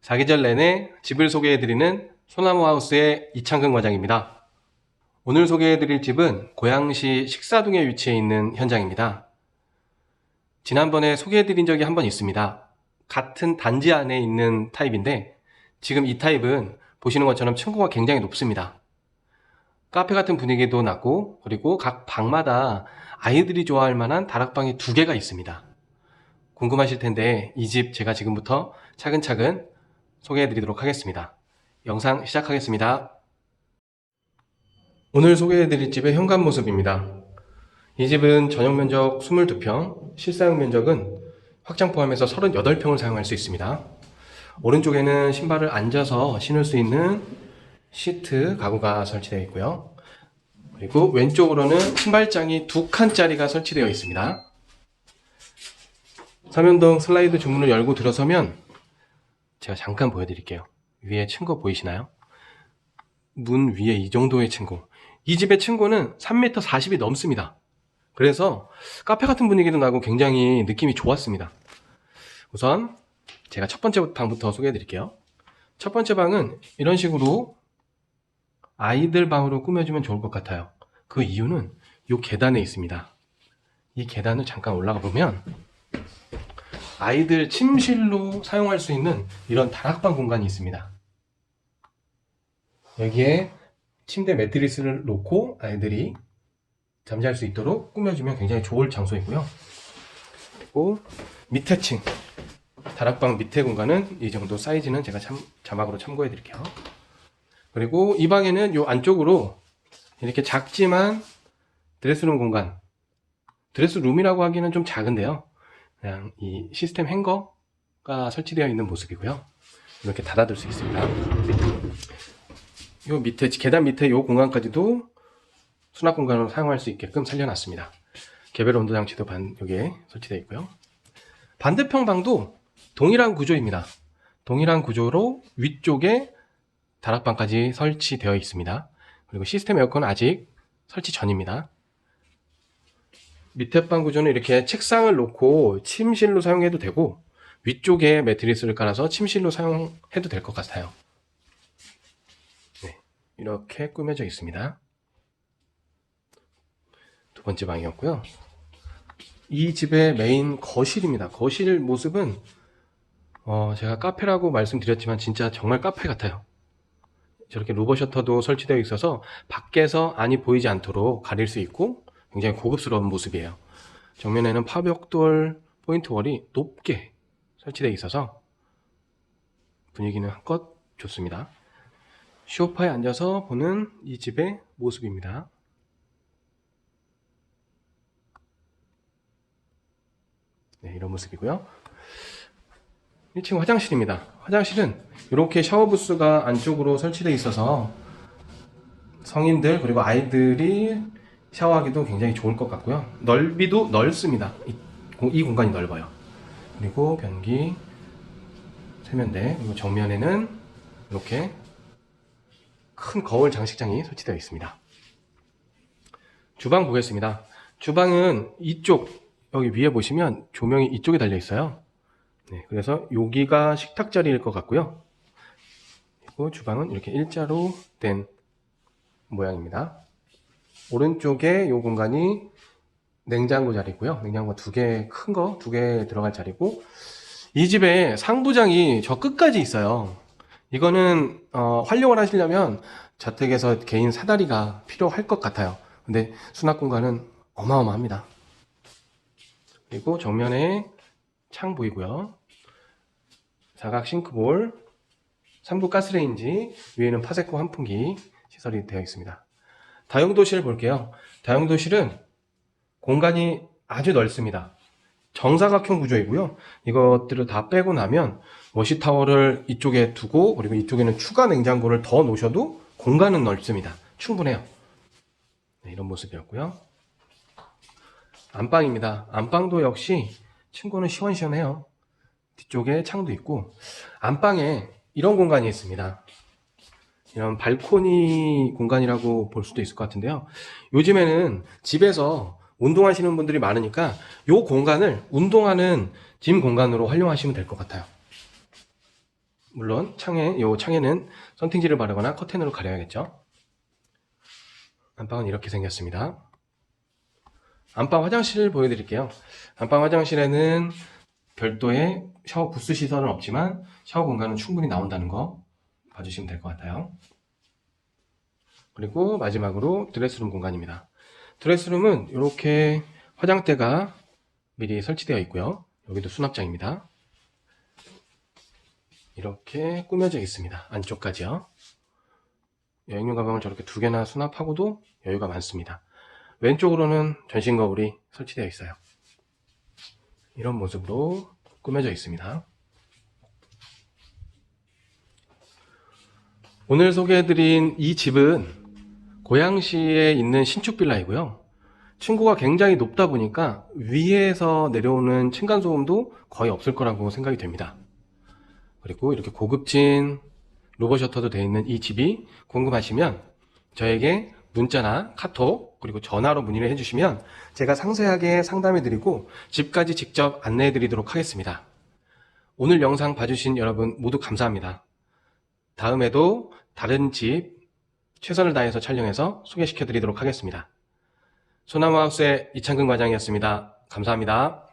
사계절 내내 집을 소개해드리는 소나무 하우스의 이창근 과장입니다. 오늘 소개해드릴 집은 고양시 식사동에 위치해 있는 현장입니다. 지난번에 소개해드린 적이 한 번 있습니다. 같은 단지 안에 있는 타입인데 지금 이 타입은 보시는 것처럼 층고가 굉장히 높습니다. 카페 같은 분위기도 나고 그리고 각 방마다 아이들이 좋아할 만한 다락방이 두 개가 있습니다. 궁금하실 텐데 이 집 제가 지금부터 차근차근 소개해 드리도록 하겠습니다. 영상 시작하겠습니다. 오늘 소개해 드릴 집의 현관 모습입니다. 이 집은 전용 면적 22평, 실사용 면적은 확장 포함해서 38평을 사용할 수 있습니다. 오른쪽에는 신발을 앉아서 신을 수 있는 시트 가구가 설치되어 있고요. 그리고 왼쪽으로는 신발장이 두 칸짜리가 설치되어 있습니다. 삼연동 슬라이드 주문을 열고 들어서면 제가 잠깐 보여드릴게요. 위에 층고 보이시나요? 문 위에 이 정도의 층고. 이 집의 층고는 3m 40이 넘습니다. 그래서 카페 같은 분위기도 나고 굉장히 느낌이 좋았습니다. 우선 제가 첫 번째 방부터 소개해 드릴게요. 첫 번째 방은 이런 식으로 아이들 방으로 꾸며주면 좋을 것 같아요. 그 이유는 이 계단에 있습니다. 이 계단을 잠깐 올라가 보면 아이들 침실로 사용할 수 있는 이런 다락방 공간이 있습니다. 여기에 침대 매트리스를 놓고 아이들이 잠잘 수 있도록 꾸며주면 굉장히 좋을 장소이고요. 그리고 밑에 층 다락방 밑에 공간은 이 정도 사이즈는 제가 참, 자막으로 참고해 드릴게요. 그리고 이 방에는 이 안쪽으로 이렇게 작지만 드레스룸 공간 드레스룸이라고 하기는 좀 작은데요. 그냥 이 시스템 행거가 설치되어 있는 모습이고요. 이렇게 닫아둘 수 있습니다. 요 밑에 계단 밑에 요 공간까지도 수납 공간으로 사용할 수 있게끔 살려놨습니다. 개별 온도 장치도 반 여기에 설치되어 있고요. 반대편 방도 동일한 구조입니다. 동일한 구조로 위쪽에 다락방까지 설치되어 있습니다. 그리고 시스템 에어컨은 아직 설치 전입니다. 밑에 방 구조는 이렇게 책상을 놓고 침실로 사용해도 되고 위쪽에 매트리스를 깔아서 침실로 사용해도 될 것 같아요. 네, 이렇게 꾸며져 있습니다. 두 번째 방이었고요. 이 집의 메인 거실입니다. 거실 모습은 어, 제가 카페라고 말씀드렸지만 진짜 정말 카페 같아요. 저렇게 루버 셔터도 설치되어 있어서 밖에서 안이 보이지 않도록 가릴 수 있고 굉장히 고급스러운 모습이에요. 정면에는 파벽돌 포인트 월이 높게 설치되어 있어서 분위기는 한껏 좋습니다. 쇼파에 앉아서 보는 이 집의 모습입니다. 네, 이런 모습이고요. 1층 화장실입니다. 화장실은 이렇게 샤워 부스가 안쪽으로 설치되어 있어서 성인들 그리고 아이들이 샤워하기도 굉장히 좋을 것 같고요. 넓이도 넓습니다. 이, 공- 이 공간이 넓어요. 그리고 변기, 세면대, 그리고 정면에는 이렇게 큰 거울 장식장이 설치되어 있습니다. 주방 보겠습니다. 주방은 이쪽, 여기 위에 보시면 조명이 이쪽에 달려 있어요. 네, 그래서 여기가 식탁 자리일 것 같고요. 그리고 주방은 이렇게 일자로 된 모양입니다. 오른쪽에 이 공간이 냉장고 자리고요. 냉장고 두 개, 큰 거 두 개 들어갈 자리고, 이 집에 상부장이 저 끝까지 있어요. 이거는, 어, 활용을 하시려면 저택에서 개인 사다리가 필요할 것 같아요. 근데 수납 공간은 어마어마합니다. 그리고 정면에 창 보이고요. 사각 싱크볼, 3구 가스레인지, 위에는 파세코 환풍기 시설이 되어 있습니다. 다용도실 볼게요. 다용도실은 공간이 아주 넓습니다. 정사각형 구조이고요. 이것들을 다 빼고 나면 워시타워를 이쪽에 두고 그리고 이쪽에는 추가 냉장고를 더 놓으셔도 공간은 넓습니다. 충분해요. 네, 이런 모습이었고요. 안방입니다. 안방도 역시 층고는 시원시원해요. 뒤쪽에 창도 있고 안방에 이런 공간이 있습니다. 이런 발코니 공간이라고 볼 수도 있을 것 같은데요. 요즘에는 집에서 운동하시는 분들이 많으니까 이 공간을 운동하는 짐 공간으로 활용하시면 될 것 같아요. 물론 창에 요 창에는 선팅지를 바르거나 커튼으로 가려야겠죠. 안방은 이렇게 생겼습니다. 안방 화장실 보여드릴게요. 안방 화장실에는 별도의 샤워 부스 시설은 없지만 샤워 공간은 충분히 나온다는 거 봐주시면 될 것 같아요. 그리고 마지막으로 드레스룸 공간입니다. 드레스룸은 이렇게 화장대가 미리 설치되어 있고요. 여기도 수납장입니다. 이렇게 꾸며져 있습니다. 안쪽까지요. 여행용 가방을 저렇게 두 개나 수납하고도 여유가 많습니다. 왼쪽으로는 전신 거울이 설치되어 있어요. 이런 모습으로 꾸며져 있습니다. 오늘 소개해드린 이 집은 고양시에 있는 신축 빌라이고요. 층고가 굉장히 높다 보니까 위에서 내려오는 층간소음도 거의 없을 거라고 생각이 됩니다. 그리고 이렇게 고급진 로버 셔터도 되어 있는 이 집이 궁금하시면 저에게 문자나 카톡 그리고 전화로 문의를 해주시면 제가 상세하게 상담해 드리고 집까지 직접 안내해 드리도록 하겠습니다. 오늘 영상 봐주신 여러분 모두 감사합니다. 다음에도 다른 집 최선을 다해서 촬영해서 소개시켜 드리도록 하겠습니다. 소나무 하우스의 이창근 과장이었습니다. 감사합니다.